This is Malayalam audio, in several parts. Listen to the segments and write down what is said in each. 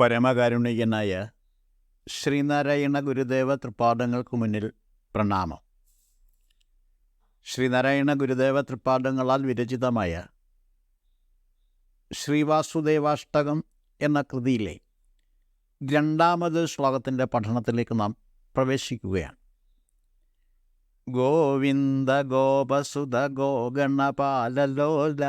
പരമകാരുണികനായ ശ്രീനാരായണ ഗുരുദേവ തൃപ്പാദങ്ങൾക്ക് മുന്നിൽ പ്രണാമം. ശ്രീനാരായണ ഗുരുദേവ തൃപ്പാദങ്ങളാൽ വിരചിതമായ ശ്രീവാസുദേവാഷ്ടകം എന്ന കൃതിയിലെ രണ്ടാമത് ശ്ലോകത്തിന്റെ പഠനത്തിലേക്ക് നാം പ്രവേശിക്കുകയാണ്. ഗോവിന്ദ ഗോപസുത ഗോഗണപാലലോല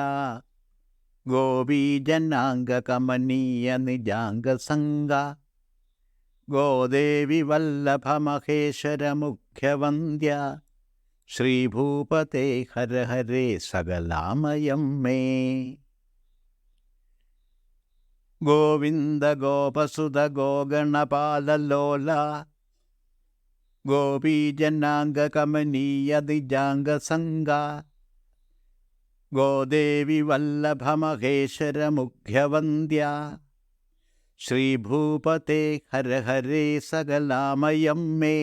ഗോദേവി വല്ലഭ മഹേശ്വര മുഖ്യവന്ദ്യ ശ്രീഭൂപതേ ഹര ഹരേ സകലാമയം മേ. ഗോവിന്ദ ഗോപസുത ഗോഗണപാലലോല ഗോപീജനാംഗ കമനീയ ദിജാംഗ സംഗ ഗോദേവി വല്ലഭ മഹേശ്വര മുഖ്യവന്ദ്യ ശ്രീഭൂപതേ ഹര ഹരേ സകലാമയം മേ.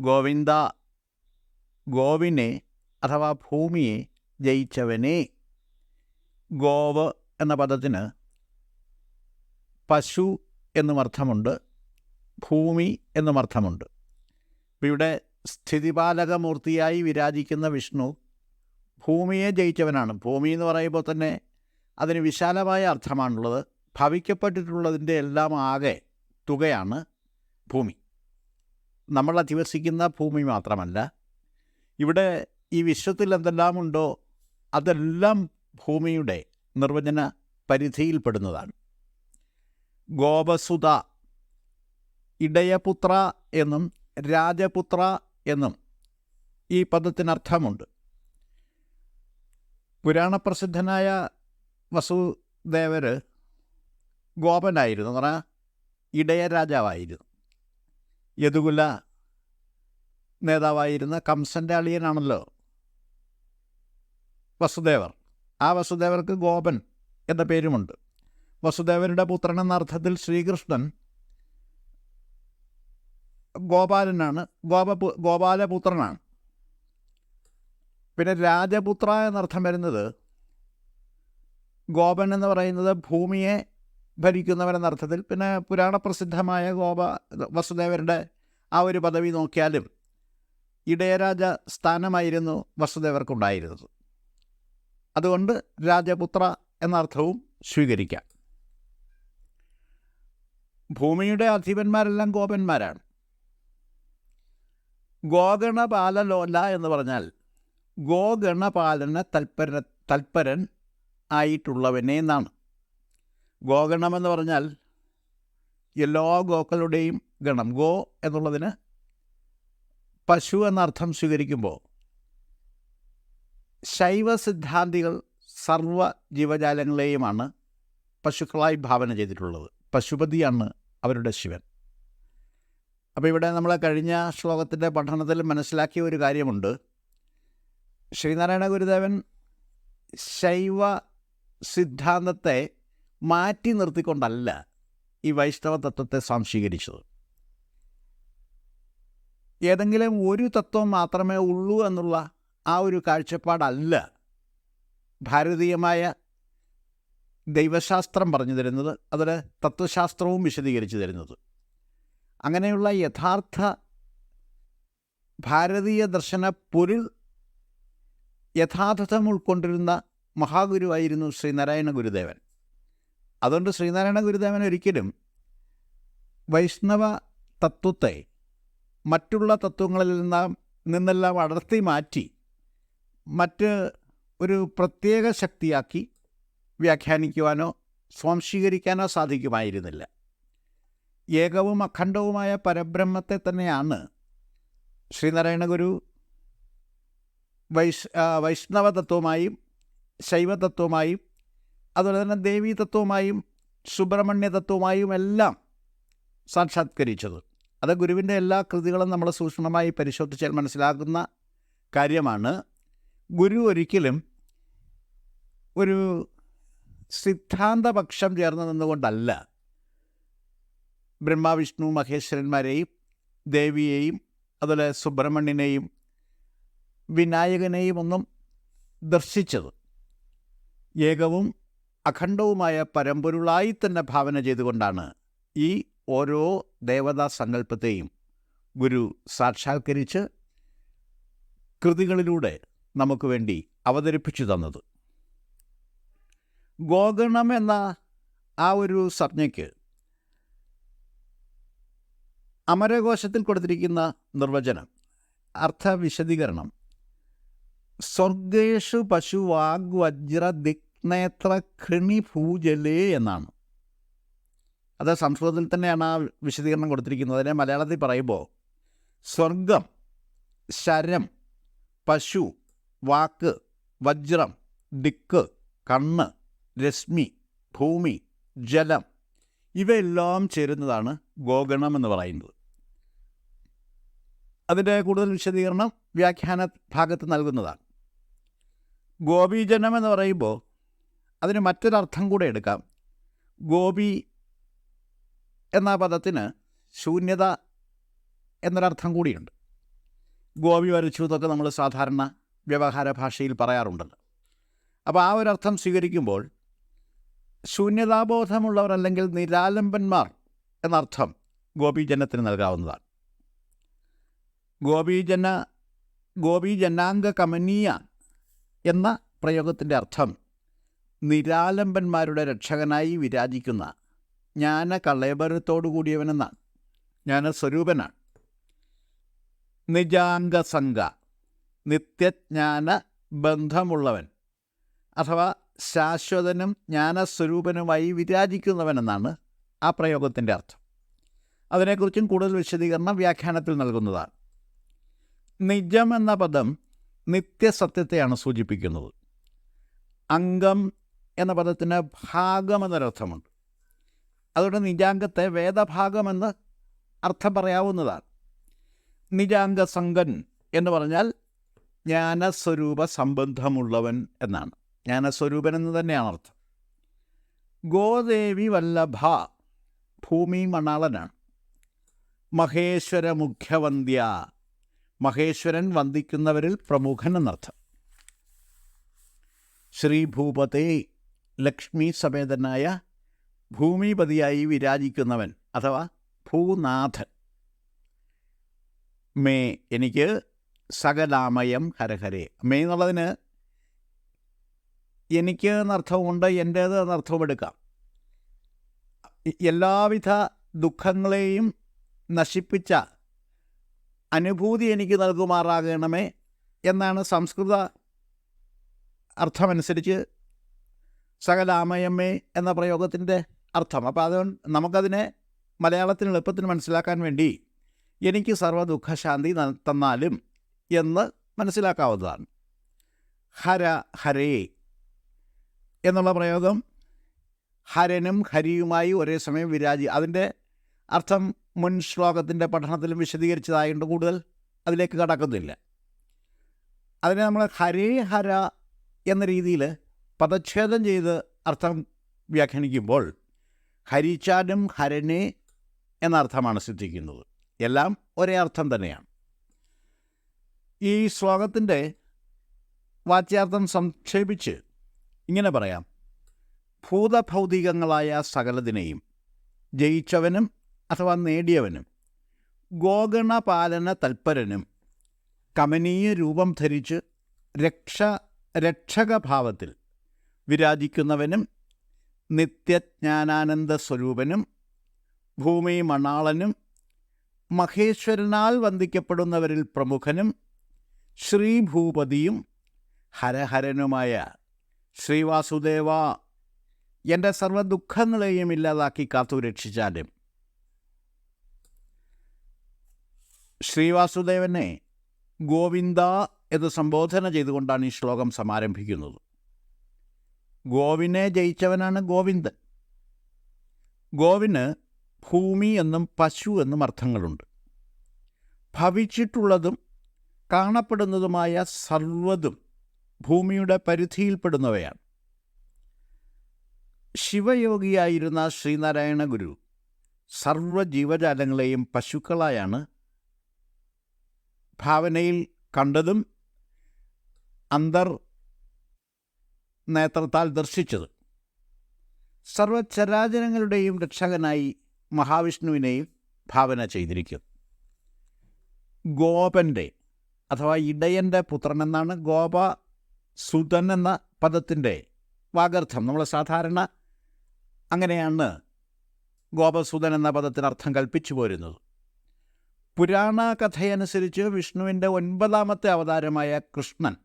ഗോവിന്ദ ഗോവിനെ അഥവാ ഭൂമിയെ ജയിച്ചവനെ ഗോവ് എന്ന പദത്തിന് പശു എന്നും അർത്ഥമുണ്ട് ഭൂമി എന്നും അർത്ഥമുണ്ട്. ഇവിടെ സ്ഥിതിപാലകമൂർത്തിയായി വിരാജിക്കുന്ന വിഷ്ണു ഭൂമിയെ ജയിച്ചവനാണ്. ഭൂമി എന്ന് പറയുമ്പോൾ തന്നെ അതിന് വിശാലമായ അർത്ഥമാണുള്ളത്. ഭവിക്കപ്പെട്ടിട്ടുള്ളതിന്റെ എല്ലാം ആകെ തുകയാണ് ഭൂമി. നമ്മൾ അധിവസിക്കുന്ന ഭൂമി മാത്രമല്ല ഇവിടെ ഈ വിശ്വത്തിൽ എന്തെല്ലാമുണ്ടോ അതെല്ലാം ഭൂമിയുടെ നിർവചന പരിധിയിൽപ്പെടുന്നതാണ്. ഗോപസുത ഇടയപുത്ര എന്നും രാജപുത്ര എന്നും ഈ പദത്തിനർത്ഥമുണ്ട്. പുരാണപ്രസിദ്ധനായ വസുദേവർ ഗോപനായിരുന്നു എന്ന് പറഞ്ഞാൽ ഇടയ രാജാവായിരുന്നു യദുകുല നേതാവായിരുന്ന കംസന്റെ അളിയനാണല്ലോ വസുദേവർ. ആ വസുദേവർക്ക് ഗോപൻ എന്ന പേരുമുണ്ട്. വസുദേവരുടെ പുത്രൻ എന്ന അർത്ഥത്തിൽ ശ്രീകൃഷ്ണൻ ഗോപാലനാണ്. ഗോപ ഗോപാലപുത്രനാണ്. പിന്നെ രാജപുത്ര എന്നർത്ഥം വരുന്നത് ഗോപൻ എന്ന് പറയുന്നത് ഭൂമിയെ ഭരിക്കുന്നവരെന്നർത്ഥത്തിൽ പിന്നെ പുരാണപ്രസിദ്ധമായ ഗോപ വസുദേവരുടെ ആ ഒരു പദവി നോക്കിയാലും ഇടയരാജ സ്ഥാനമായിരുന്നു വസുദേവർക്കുണ്ടായിരുന്നത്. അതുകൊണ്ട് രാജപുത്ര എന്നർത്ഥവും സ്വീകരിക്കാം. ഭൂമിയുടെ അധിപന്മാരെല്ലാം ഗോപന്മാരാണ്. ഗോഗണപാലലോല എന്ന് പറഞ്ഞാൽ ഗോഗണപാലന തൽപര തൽപരൻ ആയിട്ടുള്ളവനെ എന്നാണ്. ഗോഗണമെന്ന് പറഞ്ഞാൽ എല്ലാ ഗോക്കളുടെയും ഗണം. ഗോ എന്നുള്ളതിന് പശു എന്നർത്ഥം സ്വീകരിക്കുമ്പോൾ ശൈവ സിദ്ധാന്തികൾ സർവ ജീവജാലങ്ങളെയുമാണ് പശുക്കളായി ഭാവന ചെയ്തിട്ടുള്ളത്. പശുപതിയാണ് അവരുടെ ശിവൻ. അപ്പോൾ ഇവിടെ നമ്മൾ കഴിഞ്ഞ ശ്ലോകത്തിന്റെ പഠനത്തിൽ മനസ്സിലാക്കിയ ഒരു കാര്യമുണ്ട്. ശ്രീനാരായണ ഗുരുദേവൻ ശൈവ സിദ്ധാന്തത്തെ മാറ്റി നിർത്തിക്കൊണ്ടല്ല ഈ വൈഷ്ണവ തത്വത്തെ സ്വാംശീകരിച്ചത്. ഏതെങ്കിലും ഒരു തത്വം മാത്രമേ ഉള്ളൂ എന്നുള്ള ആ ഒരു കാഴ്ചപ്പാടല്ല ഭാരതീയമായ ദൈവശാസ്ത്രം പറഞ്ഞു തരുന്നത് അതിൽ തത്വശാസ്ത്രവും വിശദീകരിച്ചു തരുന്നത്. അങ്ങനെയുള്ള യഥാർത്ഥ ഭാരതീയ ദർശന പൊരുൾ യഥാർത്ഥം ഉൾക്കൊണ്ടിരുന്ന മഹാഗുരുവായിരുന്നു ശ്രീനാരായണ ഗുരുദേവൻ. അതുകൊണ്ട് ശ്രീനാരായണ ഗുരുദേവൻ ഒരിക്കലും വൈഷ്ണവ തത്വത്തെ മറ്റുള്ള തത്വങ്ങളിൽ നിന്നാം നിന്നെല്ലാം അടർത്തി മാറ്റി മറ്റ് ഒരു പ്രത്യേക ശക്തിയാക്കി വ്യാഖ്യാനിക്കുവാനോ സ്വാംശീകരിക്കാനോ സാധിക്കുമായിരുന്നില്ല. ഏകവും അഖണ്ഡവുമായ പരബ്രഹ്മത്തെ തന്നെയാണ് ശ്രീനാരായണ ഗുരു വൈഷ് വൈഷ്ണവ തത്വമായും ശൈവതത്വമായും അതുപോലെ തന്നെ ദേവീ തത്വമായും സുബ്രഹ്മണ്യ തത്വമായും എല്ലാം സാക്ഷാത്കരിച്ചത്. അത് ഗുരുവിന്റെ എല്ലാ കൃതികളും നമ്മൾ സൂക്ഷ്മമായി പരിശോധിച്ചാൽ മനസ്സിലാകുന്ന കാര്യമാണ്. ഗുരു ഒരിക്കലും ഒരു സിദ്ധാന്തപക്ഷം ചേർന്ന് നിന്നുകൊണ്ടല്ല. ബ്രഹ്മാവിഷ്ണു മഹേശ്വരന്മാരെയും ദേവിയെയും അതുപോലെ സുബ്രഹ്മണ്യനെയും വിനായകനെയും ഒന്നും ദർശിച്ചത്. ഏകവും അഖണ്ഡവുമായ പരമ്പൊരുളായി തന്നെ ഭാവന ചെയ്തുകൊണ്ടാണ് ഈ ഓരോ ദേവതാ സങ്കല്പത്തെയും ഗുരു സാക്ഷാത്കരിച്ച് കൃതികളിലൂടെ നമുക്ക് വേണ്ടി അവതരിപ്പിച്ചു തന്നത്. ഗോഗണം എന്ന ആ ഒരു സംജ്ഞയ്ക്ക് അമരകോശത്തിൽ കൊടുത്തിരിക്കുന്ന നിർവചനം അർത്ഥവിശദീകരണം. സ്വർഗേഷു പശു വാഗ്വജ്ര ദിക്നേത്ര കൃണി ഭൂജലേ എന്നാണ്. അത് സംസ്കൃതത്തിൽ തന്നെയാണ് ആ വിശദീകരണം കൊടുത്തിരിക്കുന്നത്. അതിനെ മലയാളത്തിൽ പറയുമ്പോൾ സ്വർഗം ശരം പശു വാക്ക് വജ്രം ദിക്ക് കണ്ണ് രശ്മി ഭൂമി ജലം ഇവയെല്ലാം ചേരുന്നതാണ് ഗോഗണം എന്ന് പറയുന്നത്. അതിന്റെ കൂടുതൽ വിശദീകരണം വ്യാഖ്യാന ഭാഗത്ത് നൽകുന്നതാണ്. ഗോപീജനം എന്ന് പറയുമ്പോൾ അതിന് മറ്റൊരർത്ഥം കൂടെ എടുക്കാം. ഗോപി എന്ന പദത്തിന് ശൂന്യത എന്നൊരർത്ഥം കൂടിയുണ്ട്. ഗോപി വരച്ചു എന്നൊക്കെ നമ്മൾ സാധാരണ വ്യവഹാര ഭാഷയിൽ പറയാറുണ്ടല്ലോ. അപ്പോൾ ആ ഒരർത്ഥം സ്വീകരിക്കുമ്പോൾ ശൂന്യതാബോധമുള്ളവർ അല്ലെങ്കിൽ നിരാലംബന്മാർ എന്നർത്ഥം ഗോപീജനത്തിന് നൽകാവുന്നതാണ്. ഗോപീജന ഗോപീജനാംഗ കമനീയ എന്ന പ്രയോഗത്തിന്റെ അർത്ഥം നിരാലംബന്മാരുടെ രക്ഷകനായി വിരാജിക്കുന്ന ജ്ഞാന കളേബരത്തോടു കൂടിയവനെന്നാണ് ജ്ഞാനസ്വരൂപനാണ്. നിജാംഗസംഗ നിത്യജ്ഞാന ബന്ധമുള്ളവൻ അഥവാ ശാശ്വതനും ജ്ഞാനസ്വരൂപനുമായി വിരാജിക്കുന്നവനെന്നാണ് ആ പ്രയോഗത്തിന്റെ അർത്ഥം. അതിനെക്കുറിച്ചും കൂടുതൽ വിശദീകരണം വ്യാഖ്യാനത്തിൽ നൽകുന്നതാണ്. നിജം എന്ന പദം നിത്യസത്യത്തെയാണ് സൂചിപ്പിക്കുന്നത്. അംഗം എന്ന പദത്തിന് ഭാഗം എന്നൊരർത്ഥമുണ്ട് അതുകൊണ്ട് നിജാംഗത്തെ വേദഭാഗമെന്ന് അർത്ഥം പറയാവുന്നതാണ്. നിജാംഗ സംഘൻ എന്ന് പറഞ്ഞാൽ ജ്ഞാനസ്വരൂപ സംബന്ധമുള്ളവൻ എന്നാണ്. ജ്ഞാനസ്വരൂപൻ എന്ന് തന്നെയാണ് അർത്ഥം. ഗോദേവി വല്ലഭ ഭൂമി മണാളനാണ്. മഹേശ്വര മുഖ്യവന്ധ്യ മഹേശ്വരൻ വന്ദിക്കുന്നവരിൽ പ്രമുഖൻ എന്നർത്ഥം ശ്രീഭൂപത്തെ ലക്ഷ്മി സമേതനായ ഭൂമിപതിയായി വിരാജിക്കുന്നവൻ അഥവാ ഭൂനാഥൻ. മേ എനിക്ക് സകലാമയം ഹരഹരേ. മേ എന്നുള്ളതിന് എനിക്ക് എന്നർത്ഥവുമുണ്ട് എന്റേത് എന്നർത്ഥവും എടുക്കാം. എല്ലാവിധ ദുഃഖങ്ങളെയും നശിപ്പിച്ച അനുഭൂതി എനിക്ക് നൽകുമാറാകണമേ എന്നാണ് സംസ്കൃത അർത്ഥമനുസരിച്ച് സകലാമയമ്മേ എന്ന പ്രയോഗത്തിന്റെ അർത്ഥം. അപ്പോൾ അതുകൊണ്ട് നമുക്കതിനെ മലയാളത്തിന് എളുപ്പത്തിന് മനസ്സിലാക്കാൻ വേണ്ടി എനിക്ക് സർവ ദുഃഖശാന്തി തന്നാലും എന്ന് മനസ്സിലാക്കാവുന്നതാണ്. ഹര ഹരേ എന്നുള്ള പ്രയോഗം ഹരനും ഹരിയുമായി ഒരേ സമയം വിരാജി അതിന്റെ അർത്ഥം മുൻ ശ്ലോകത്തിന്റെ പഠനത്തിലും വിശദീകരിച്ചതായതുകൊണ്ട് കൂടുതൽ അതിലേക്ക് കടക്കുന്നില്ല. അതിനെ നമ്മൾ ഹരേ ഹര എന്ന രീതിയിൽ പദച്ഛേദം ചെയ്ത് അർത്ഥം വ്യാഖ്യാനിക്കുമ്പോൾ ഹരിച്ചാനും ഹരനെ എന്ന അർത്ഥമാണ് സിദ്ധിക്കുന്നത്. എല്ലാം ഒരേ അർത്ഥം തന്നെയാണ്. ഈ ശ്ലോകത്തിന്റെ വാച്യാർത്ഥം സംക്ഷേപിച്ച് ഇങ്ങനെ പറയാം. ഭൂതഭൗതികങ്ങളായ സകലതിനെയും ജയിച്ചവനും അഥവാ നേടിയവനും ഗോഗണപാലന തൽപരനും കമനീയ രൂപം ധരിച്ച് രക്ഷ രക്ഷകഭാവത്തിൽ വിരാജിക്കുന്നവനും നിത്യജ്ഞാനാനന്ദ സ്വരൂപനും ഭൂമി മണാളനും മഹേശ്വരനാൽ വന്ദിക്കപ്പെടുന്നവരിൽ പ്രമുഖനും ശ്രീഭൂപതിയും ഹരഹരനുമായ ശ്രീവാസുദേവ എന്റെ സർവ ദുഃഖങ്ങളെയും ഇല്ലാതാക്കി കാത്തു രക്ഷിച്ചാലും ശ്രീവാസുദേവനെ ഗോവിന്ദ എന്ന് സംബോധന ചെയ്തുകൊണ്ടാണ് ഈ ശ്ലോകം സമാരംഭിക്കുന്നത്. ഗോവിനെ ജയിച്ചവനാണ് ഗോവിന്ദൻ. ഗോവിന് ഭൂമി എന്നും പശു എന്നും അർത്ഥങ്ങളുണ്ട്. ഭവിച്ചിട്ടുള്ളതും കാണപ്പെടുന്നതുമായ സർവതും ഭൂമിയുടെ പരിധിയിൽപ്പെടുന്നവയാണ്. ശിവയോഗിയായിരുന്ന ശ്രീനാരായണ ഗുരു സർവ ജീവജാലങ്ങളെയും പശുക്കളായാണ് ഭാവനയിൽ കണ്ടതും അന്തർ നേത്രത്താൽ ദർശിച്ചത്. സർവചരാചരങ്ങളുടെയും രക്ഷകനായി മഹാവിഷ്ണുവിനെയും ഭാവന ചെയ്തിരിക്കുന്നു ഗോപന്റെ അഥവാ ഇടയന്റെ പുത്രൻ എന്നാണ് ഗോപ സുതൻ എന്ന പദത്തിന്റെ വാഗർത്ഥം നമ്മൾ സാധാരണ അങ്ങനെയാണ് ഗോപസുതൻ എന്ന പദത്തിന് അർത്ഥം കൽപ്പിച്ചു പോരുന്നത്. പുരാണ കഥയനുസരിച്ച് വിഷ്ണുവിന്റെ ഒൻപതാമത്തെ അവതാരമായ കൃഷ്ണൻ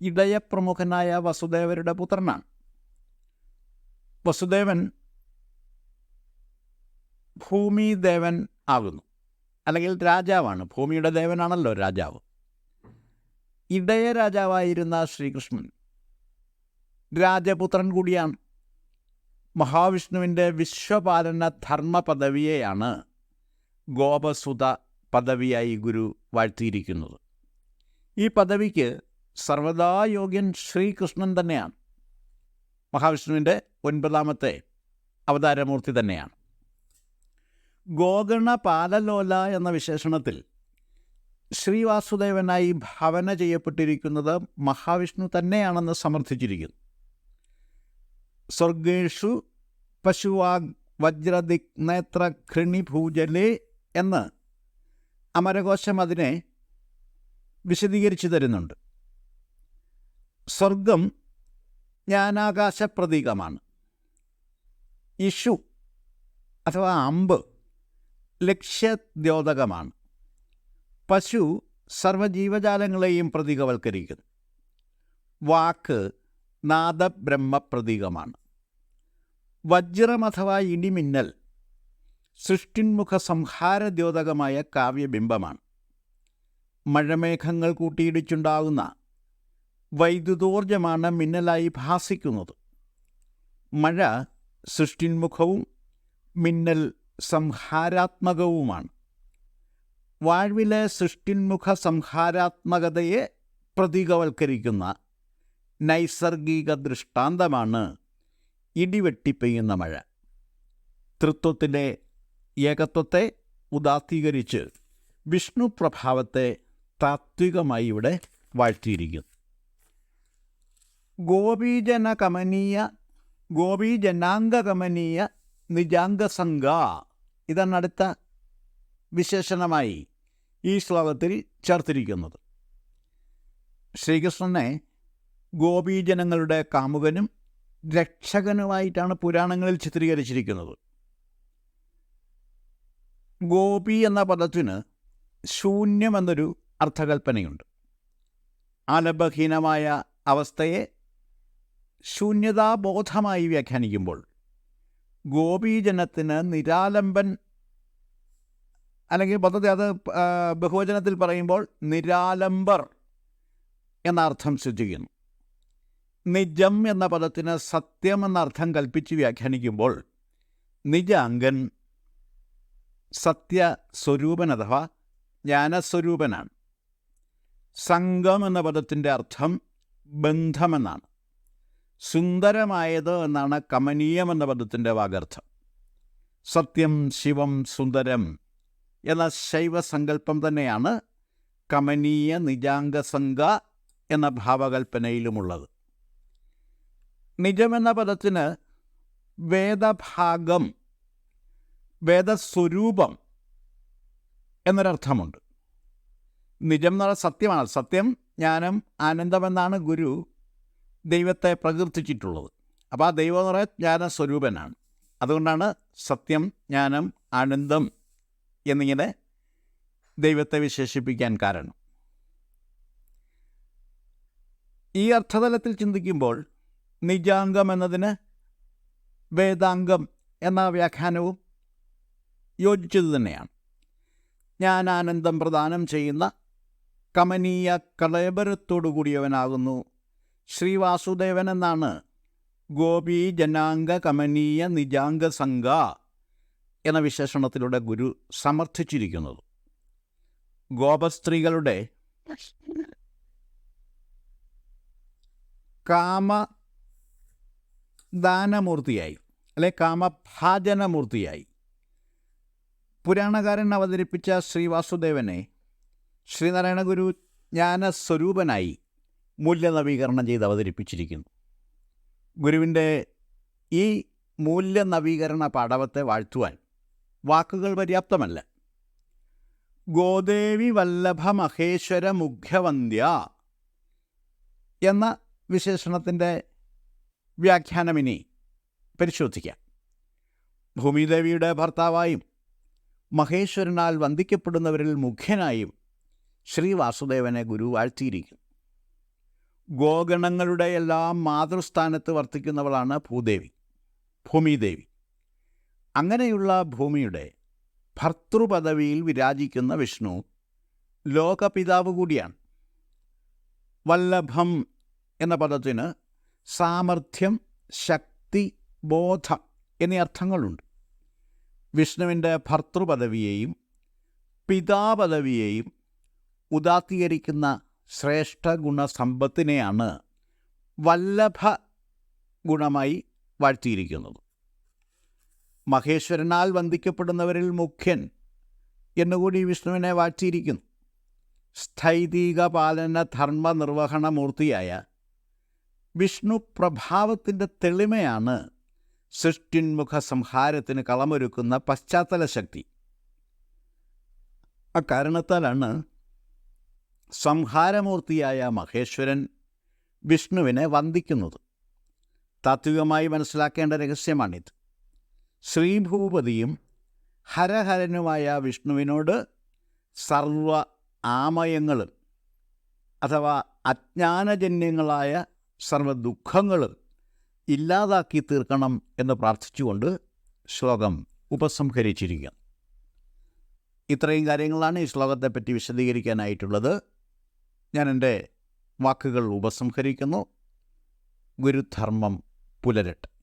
ഇടയപ്രമുഖനായ വസുദേവരുടെ പുത്രനാണ്. വസുദേവൻ ഭൂമിദേവൻ ആകുന്നു. അല്ലെങ്കിൽ രാജാവാണ്. ഭൂമിയുടെ ദേവനാണല്ലോ രാജാവ്. ഇടയ രാജാവായിരുന്ന ശ്രീകൃഷ്ണൻ രാജപുത്രൻ കൂടിയാണ്. മഹാവിഷ്ണുവിന്റെ വിശ്വപാലന ധർമ്മ പദവിയെയാണ് ഗോപസുത പദവിയായി ഗുരു വാഴ്ത്തിയിരിക്കുന്നത്. ഈ പദവിക്ക് സർവദാ യോഗ്യൻ ശ്രീകൃഷ്ണൻ തന്നെയാണ്. മഹാവിഷ്ണുവിന്റെ ഒൻപതാമത്തെ അവതാരമൂർത്തി തന്നെയാണ്. ഗോഗണ പാലലോല എന്ന വിശേഷണത്തിൽ ശ്രീവാസുദേവനായി ഭാവന ചെയ്യപ്പെട്ടിരിക്കുന്നത് മഹാവിഷ്ണു തന്നെയാണെന്ന് സമർത്ഥിച്ചിരിക്കുന്നു. സ്വർഗേഷു പശുവാഗ് വജ്രദിഗ്നേത്ര ഘൃണിഭൂജലേ എന്ന് അമരകോശം അതിനെ വിശദീകരിച്ചു തരുന്നുണ്ട്. സ്വർഗം ജ്ഞാനാകാശ പ്രതീകമാണ് ഇഷു അഥവാ അമ്പ് ലക്ഷ്യദ്യോതകമാണ്. പശു സർവജീവജാലങ്ങളെയും പ്രതീകവൽക്കരിക്കുന്നു. വാക്ക് നാദബ്രഹ്മ പ്രതീകമാണ് വജ്രം അഥവാ ഇടിമിന്നൽ സൃഷ്ടിന്മുഖ സംഹാരദ്യോതകമായ കാവ്യബിംബമാണ്. മഴമേഘങ്ങൾ കൂട്ടിയിടിച്ചുണ്ടാകുന്ന വൈദ്യുതോർജമാണ് മിന്നലായി ഭാസിക്കുന്നത്. മഴ സൃഷ്ടിന്മുഖവും മിന്നൽ സംഹാരാത്മകവുമാണ്. വാഴ്വിലെ സൃഷ്ടിന്മുഖ സംഹാരാത്മകതയെ പ്രതീകവൽക്കരിക്കുന്ന നൈസർഗിക ദൃഷ്ടാന്തമാണ് ഇടിവെട്ടിപ്പെയ്യുന്ന മഴ. തൃത്വത്തിന്റെ ഏകത്വത്തെ ഉദാത്തീകരിച്ച് വിഷ്ണു പ്രഭാവത്തെ താത്വികമായി ഇവിടെ വാഴ്ത്തിയിരിക്കുന്നു. ഗോപീജന കമനീയ ഗോപീജനാംഗ കമനീയ നിജാംഗസംഗ ഇതാണ് അടുത്ത വിശേഷണമായി ഈ ശ്ലോകത്തിൽ ചേർത്തിരിക്കുന്നത്. ശ്രീകൃഷ്ണനെ ഗോപീജനങ്ങളുടെ കാമുകനും രക്ഷകനുമായിട്ടാണ് പുരാണങ്ങളിൽ ചിത്രീകരിച്ചിരിക്കുന്നത്. ഗോപി എന്ന പദത്തിന് ശൂന്യം എന്നൊരു അർത്ഥകൽപ്പനയുണ്ട്. ആലംബഹീനമായ അവസ്ഥയെ ശൂന്യതാബോധമായി വ്യാഖ്യാനിക്കുമ്പോൾ ഗോപീജനത്തിന് നിരാലംബൻ അല്ലെങ്കിൽ പദ്ധതി അത് ബഹുവചനത്തിൽ പറയുമ്പോൾ നിരാലംബർ എന്ന അർത്ഥം സൂചിക്കുന്നു നിജം എന്ന പദത്തിന് സത്യം എന്ന അർത്ഥം കൽപ്പിച്ച് വ്യാഖ്യാനിക്കുമ്പോൾ നിജാംഗൻ സത്യസ്വരൂപൻ അഥവാ ജ്ഞാനസ്വരൂപനാണ്. സംഘം എന്ന പദത്തിന്റെ അർത്ഥം ബന്ധമെന്നാണ്. സുന്ദരമായത് എന്നാണ് കമനീയം എന്ന പദത്തിന്റെ വാഗർത്ഥം. സത്യം ശിവം സുന്ദരം എന്ന ശൈവസങ്കല്പം തന്നെയാണ് കമനീയ നിജാംഗസംഘ എന്ന ഭാവകൽപ്പനയിലുമുള്ളത്. നിജമെന്ന പദത്തിന് വേദഭാഗം വേദസ്വരൂപം എന്നൊരർത്ഥമുണ്ട്. നിജം എന്ന് പറഞ്ഞാൽ സത്യമാണ്. സത്യം ജ്ഞാനം ആനന്ദമെന്നാണ് ഗുരു ദൈവത്തെ പ്രകീർത്തിച്ചിട്ടുള്ളത്. അപ്പോൾ ആ ദൈവം എന്ന് പറയുന്നത് ജ്ഞാനസ്വരൂപനാണ്. അതുകൊണ്ടാണ് സത്യം ജ്ഞാനം ആനന്ദം എന്നിങ്ങനെ ദൈവത്തെ വിശേഷിപ്പിക്കാൻ കാരണം. ഈ അർത്ഥതലത്തിൽ ചിന്തിക്കുമ്പോൾ നിജാംഗം എന്നതിന് വേദാംഗം എന്ന വ്യാഖ്യാനവും യോജിച്ചത് തന്നെയാണ് ആനന്ദം പ്രദാനം ചെയ്യുന്ന കമനീയ കളേബരത്തോടു കൂടിയവനാകുന്നു ശ്രീവാസുദേവൻ എന്നാണ് ഗോപി ജനാംഗ കമനീയ നിജാംഗ സംഘ എന്ന വിശേഷണത്തിലൂടെ ഗുരു സമർത്ഥിച്ചിരിക്കുന്നത്. ഗോപസ്ത്രീകളുടെ കാമ ദാനമൂർത്തിയായി അല്ലെ കാമഭാജനമൂർത്തിയായി പുരാണകാരൻ അവതരിപ്പിച്ച ശ്രീവാസുദേവനെ ശ്രീനാരായണ ഗുരു ജ്ഞാനസ്വരൂപനായി മൂല്യനവീകരണം ചെയ്ത് അവതരിപ്പിച്ചിരിക്കുന്നു. ഗുരുവിന്റെ ഈ മൂല്യനവീകരണ പാടവത്തെ വാഴ്ത്തുവാൻ വാക്കുകൾ പര്യാപ്തമല്ല. ഗോദേവി വല്ലഭ മഹേശ്വര മുഖ്യവന്ധ്യ എന്ന വിശേഷണത്തിന്റെ വ്യാഖ്യാനമിനി പരിശോധിക്കാം. ഭൂമിദേവിയുടെ ഭർത്താവായും മഹേശ്വരനാൽ വന്ദിക്കപ്പെടുന്നവരിൽ മുഖ്യനായും ശ്രീ വാസുദേവനെ ഗുരു വാഴ്ത്തിയിരിക്കുന്നു. ഗോഗണങ്ങളുടെ എല്ലാം മാതൃസ്ഥാനത്ത് വർത്തിക്കുന്നവളാണ് ഭൂദേവി ഭൂമിദേവി. അങ്ങനെയുള്ള ഭൂമിയുടെ ഭർത്തൃപദവിയിൽ വിരാജിക്കുന്ന വിഷ്ണു ലോകപിതാവ് കൂടിയാണ്. വല്ലഭം എന്ന പദത്തിന് സാമർഥ്യം ശക്തി ബോധം എന്നീ അർത്ഥങ്ങളുണ്ട്. വിഷ്ണുവിന്റെ ഭർത്തൃപദവിയെയും പിതാപദവിയെയും ഉദാത്തീകരിക്കുന്ന ശ്രേഷ്ഠ ഗുണസമ്പത്തിനെയാണ് വല്ലഭ ഗുണമായി വാഴ്ത്തിയിരിക്കുന്നത്. മഹേശ്വരനാൽ വന്ദിക്കപ്പെടുന്നവരിൽ മുഖ്യൻ എന്നുകൂടി വിഷ്ണുവിനെ വാഴ്ത്തിയിരിക്കുന്നു. സ്ഥൈതിക പാലന ധർമ്മ നിർവഹണ മൂർത്തിയായ വിഷ്ണു പ്രഭാവത്തിന്റെ തെളിമയാണ് സൃഷ്ടിന്മുഖ സംഹാരത്തിന് കളമൊരുക്കുന്ന പശ്ചാത്തല ശക്തി അക്കാരണത്താലാണ് സംഹാരമൂർത്തിയായ മഹേശ്വരൻ വിഷ്ണുവിനെ വന്ദിക്കുന്നത്. താത്വികമായി മനസ്സിലാക്കേണ്ട രഹസ്യമാണിത്. ശ്രീഭൂപതിയും ഹരഹരനുമായ വിഷ്ണുവിനോട് സർവ ആമയങ്ങളും അഥവാ അജ്ഞാനജന്യങ്ങളായ സർവ ദുഃഖങ്ങളും ഇല്ലാതാക്കി തീർക്കണം എന്ന് പ്രാർത്ഥിച്ചുകൊണ്ട് ശ്ലോകം ഉപസംഹരിച്ചിരിക്കുന്നു. ഇത്രയും കാര്യങ്ങളാണ് ഈ ശ്ലോകത്തെപ്പറ്റി വിശദീകരിക്കാനായിട്ടുള്ളത്. ഞാൻ എന്റെ വാക്കുകൾ ഉപസംഹരിക്കുന്നു. ഗുരുധർമ്മം പുലരട്ടെ.